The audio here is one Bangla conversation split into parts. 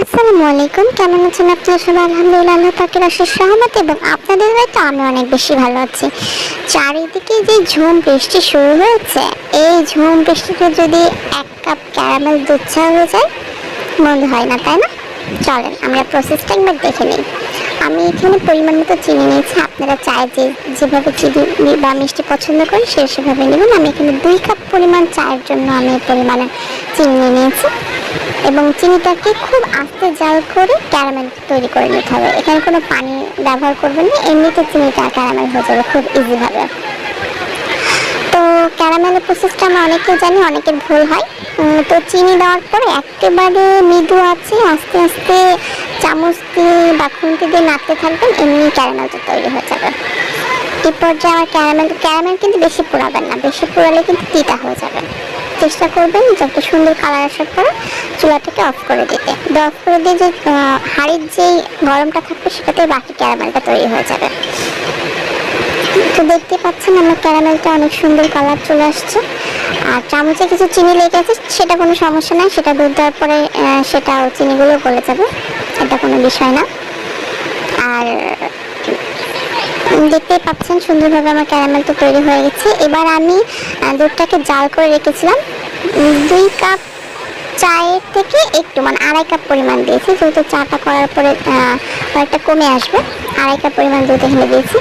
আসসালামু আলাইকুম। কেমন আছেন আপনারা সবাই আলহামদুলিল্লাহ, আল্লাহ পাকের অশেষ রহমত এবং আপনাদের হয়তো আমি অনেক বেশি ভালো আছি। চারিদিকে যে ঝুম বৃষ্টি শুরু হয়েছে, এই ঝুম বৃষ্টিতে যদি এক কাপ ক্যারামেল দুধ চা হয়ে যায় মন্দ হয় না, তাই না? চলেন, আমরা প্রসেসটা একবার দেখে নিই। আমি এখানে পরিমাণ মতো চিনি নিয়েছি, আপনারা চায় যে, যেভাবে চিনি বা মিষ্টি পছন্দ করেন, সে সেভাবে নেবেন। আমি এখানে দুই কাপ পরিমাণ চায়ের জন্য আমি পরিমাণে চিনি নিয়ে নিয়েছি। এবং চিনিটাকে খুব আস্তে জাল করে ক্যারামেল তৈরি করে নিতে হবে। এখানে কোনো পানি ব্যবহার করবেন না, এমনিতে চিনিটা ক্যারামেল হয়ে যাবে খুব ইজিভাবে তো ক্যারামেলের প্রসেসটা আমরা অনেকেই জানি, অনেকের ভুল হয়। তো চিনি দেওয়ার পরে একেবারে মৃদু আছে আস্তে আস্তে চামচ দিয়ে বা খুন্তি দিয়ে নাড়তে থাকবেন, এমনি ক্যারামেলটা তৈরি হয়ে যাবে। এই পর্যায়ে আমার ক্যারামেল ক্যারামেল কিন্তু বেশি পোড়াবেন না, বেশি পোড়ালে কিন্তু তিতা হয়ে যাবে। চেষ্টা করবেন যে একটা সুন্দর কালার আসার পরে চুলাটাকে অফ করে দিতে। অফ করে দিয়ে যে হাঁড়ির যেই গরমটা থাকবে সেটাতে বাকি ক্যারামেলটা তৈরি হয়ে যাবে। তো দেখতে পাচ্ছেন আমার ক্যারামেলটা অনেক সুন্দর কালার চলে আসছে। আর চামচে কিছু চিনি লেগে আছে, সেটা কোনো সমস্যা নাই, সেটা দুধ দেওয়ার পরে সেটা চিনিগুলো গলে যাবে, এটা কোনো বিষয় না। আর দেখতেই পাচ্ছেন, সুন্দরভাবে আমার ক্যারামেলটা তৈরি হয়ে গেছে। এবার আমি দুধটাকে জাল করে রেখেছিলাম। দুই কাপ চায়ের থেকে একটু মানে আড়াই কাপ পরিমাণ দিয়েছি, যেহেতু চাটা করার পরে অনেকটা কমে আসবে। আড়াই কাপ পরিমাণ দুধ এখানে দিয়েছি।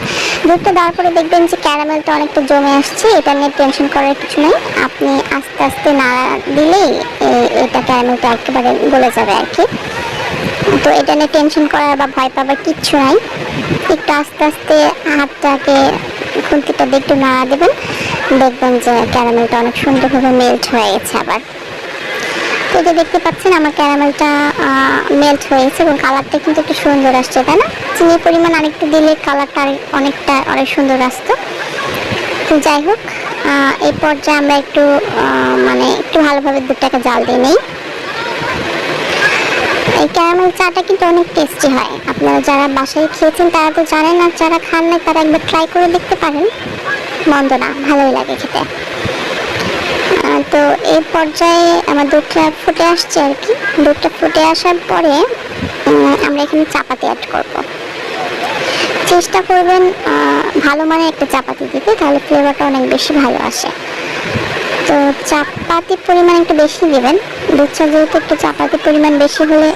দুধটা দেওয়ার পরে দেখবেন যে ক্যারামেলটা অনেকটা জমে আসছে, এটা নিয়ে টেনশন করার কিছু নেই। আপনি আস্তে আস্তে নাড়া দিলেই এটা ক্যারামেলটা একেবারে গলে যাবে আর কি। তো এটা নিয়ে টেনশন করার বা ভয় পাবার কিচ্ছু নাই। একটু আস্তে আস্তে হাতটাকে খুন্তিটা একটু নাড়া দেবেন। দেখবেন যে ক্যারামেলটা অনেক সুন্দরভাবে মেল্ট হয়ে গেছে আবার। তো এটা দেখতে পাচ্ছেন, আমার ক্যারামেলটা মেল্ট হয়েছে এবং কালারটা কিন্তু একটু সুন্দর আসছে, তাই না? চিনির পরিমাণ আরেকটু দিলে কালারটা অনেকটা, অনেক সুন্দর আসতো। যাই হোক এই পর্যায়ে আমরা একটু মানে একটু ভালোভাবে দুধটাকে জাল দিয়ে নেই। এই ক্যারামেল চাটা কিন্তু অনেক টেস্টি হয়। আপনারা যারা বাসায় খেয়েছেন, তারা তো জানেন আর যারা খান না তারা একবার ট্রাই করে দেখতে পারেন। মন্দ না, ভালোই লাগে খেতে। তো এই পর্যায়ে আমার দুধটা ফুটে আসছে আর কি। দুধটা ফুটে আসার পরে আমরা এখানে চাপাতি অ্যাড করব। চেষ্টা করবেন ভালো মানের একটা চাপাতি দিতে, তাহলে ফ্লেভারটা অনেক বেশি ভালো আসে। তো চাপাতির পরিমাণ একটু বেশি দেবেন। দুধ চা যেহেতু একটু চাপাতির পরিমাণ বেশি হলে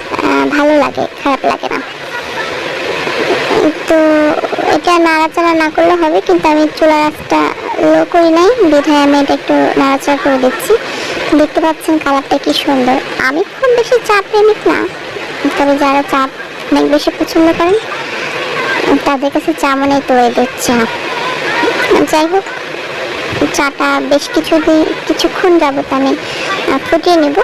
ভালো লাগে, খারাপ লাগে না। তো এটা নাড়াচাড়া না করলে হবে, কিন্তু আমি চুলা রাসটা লো করি নাই, বিধায় আমি এটা একটু নাড়াচাড়া করে দিচ্ছি। দেখতে পাচ্ছেন কালারটা কি সুন্দর। আমি খুব বেশি চা প্রেমিক না, তবে যারা চা অনেক বেশি পছন্দ করেন, তাদের কাছে চা মনে তো এদের চা। যাই হোক চাটা বেশ কিছুদিন, কিছুক্ষণ যাবত আমি ফুটিয়ে নেব।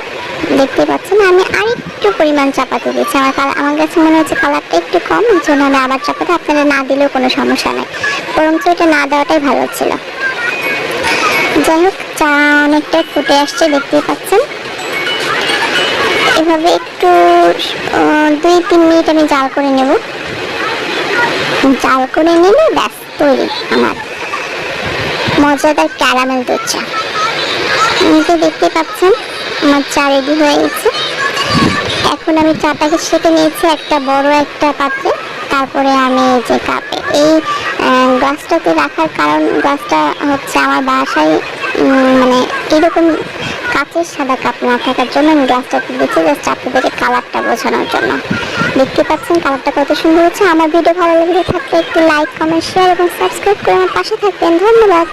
দেখতে পাচ্ছেন, আমি আরেকটু পরিমাণ চাপাতে দিয়েছি। আমার কালার আমার কাছে মনে হচ্ছে কালারটা একটু কম, এই জন্য আমি আবার চাপাতে আপনারা না দিলেও কোনো সমস্যা নেই। বরঞ্চ এটা না দেওয়াটাই ভালো ছিল। যাই হোক, চা অনেকটা ফুটে আসছে, দেখতেই পাচ্ছেন। এভাবে একটু দুই, তিন মিনিট আমি জাল করে নেব। জাল করে নিলে ব্যাস, তৈরি আমার। মজাদার ক্যারামেল দুধ নিজে দেখতে পাচ্ছেন, আমার চা রেডি হয়ে গেছে। এখন আমি চাটাকে সেটে নিয়েছি, একটা বড়, একটা পাত্রে। তারপরে আমি যে কাপে এই গ্লাসটাতে রাখার কারণ গ্লাসটা হচ্ছে আমার বাসায় মানে এরকম কাঁচের সাদা কাপ না থাকার জন্য আমি গ্লাসটাতে দিচ্ছি জাস্ট আপনাদেরকে কালারটা বোঝানোর জন্য। দেখতে পাচ্ছেন কালারটা কত সুন্দর হচ্ছে। আমার ভিডিও ভালো লেগে থাকলে একটু লাইক কমেন্ট শেয়ার এবং সাবস্ক্রাইব করে আমার পাশে থাকবেন। ধন্যবাদ।